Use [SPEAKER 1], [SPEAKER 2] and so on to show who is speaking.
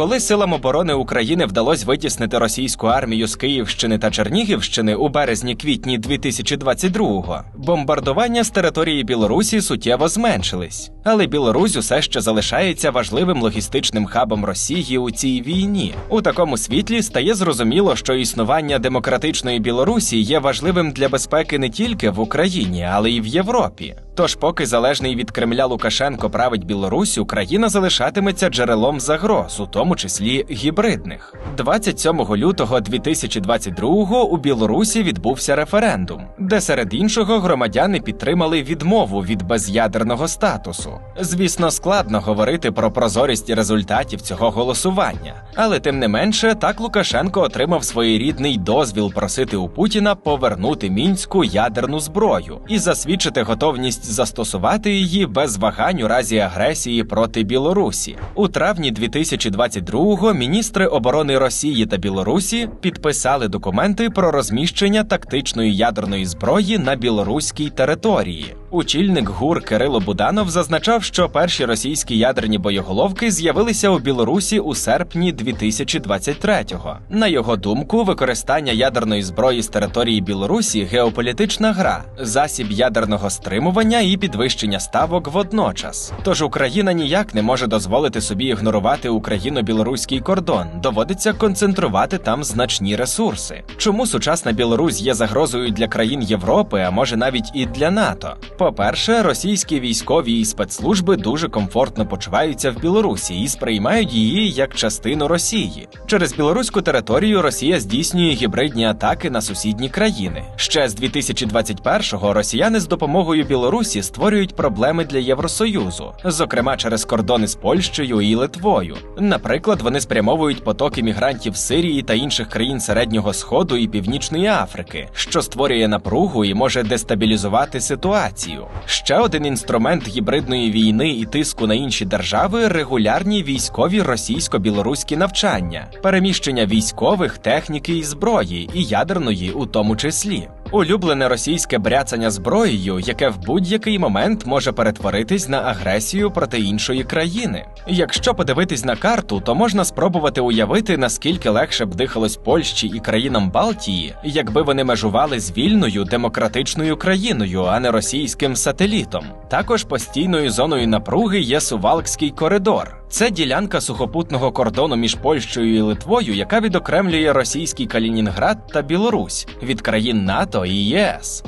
[SPEAKER 1] Коли силам оборони України вдалося витіснити російську армію з Київщини та Чернігівщини у березні-квітні 2022-го, бомбардування з території Білорусі суттєво зменшились. Але Білорусь усе ще залишається важливим логістичним хабом Росії у цій війні. У такому світлі стає зрозуміло, що існування демократичної Білорусі є важливим для безпеки не тільки в Україні, але й в Європі. Тож, поки залежний від Кремля Лукашенко править Білорусь, Україна залишатиметься джерелом загроз, у тому числі гібридних. 27 лютого 2022-го у Білорусі відбувся референдум, де серед іншого громадяни підтримали відмову від без'ядерного статусу. Звісно, складно говорити про прозорість результатів цього голосування, але тим не менше, так Лукашенко отримав своєрідний дозвіл просити у Путіна повернути мінську ядерну зброю і засвідчити готовність застосувати її без вагань у разі агресії проти Білорусі. У травні 2022-го міністри оборони Росії та Білорусі підписали документи про розміщення тактичної ядерної зброї на білоруській території. Очільник ГУР Кирило Буданов зазначав, що перші російські ядерні боєголовки з'явилися у Білорусі у серпні 2023-го. На його думку, використання ядерної зброї з території Білорусі геополітична гра, засіб ядерного стримування і підвищення ставок водночас. Тож Україна ніяк не може дозволити собі ігнорувати україно-білоруський кордон. Доводиться концентрувати там значні ресурси. Чому сучасна Білорусь є загрозою для країн Європи, а може навіть і для НАТО? По-перше, російські військові і спецслужби дуже комфортно почуваються в Білорусі і сприймають її як частину Росії. Через білоруську територію Росія здійснює гібридні атаки на сусідні країни. Ще з 2021-го росіяни з допомогою Білорусі створюють проблеми для Євросоюзу, зокрема через кордони з Польщею і Литвою. Наприклад, вони спрямовують потоки мігрантів Сирії та інших країн Середнього Сходу і Північної Африки, що створює напругу і може дестабілізувати ситуацію. Ще один інструмент гібридної війни і тиску на інші держави регулярні військові російсько-білоруські навчання, переміщення військових, техніки і зброї, і ядерної у тому числі. Улюблене російське бряцання зброєю, яке в будь-який момент може перетворитись на агресію проти іншої країни. Якщо подивитись на карту, то можна спробувати уявити, наскільки легше б дихалось Польщі і країнам Балтії, якби вони межували з вільною демократичною країною, а не російським сателітом. Також постійною зоною напруги є Сувалкський коридор. Це ділянка сухопутного кордону між Польщею і Литвою, яка відокремлює російський Калінінград та Білорусь від країн НАТО і ЄС.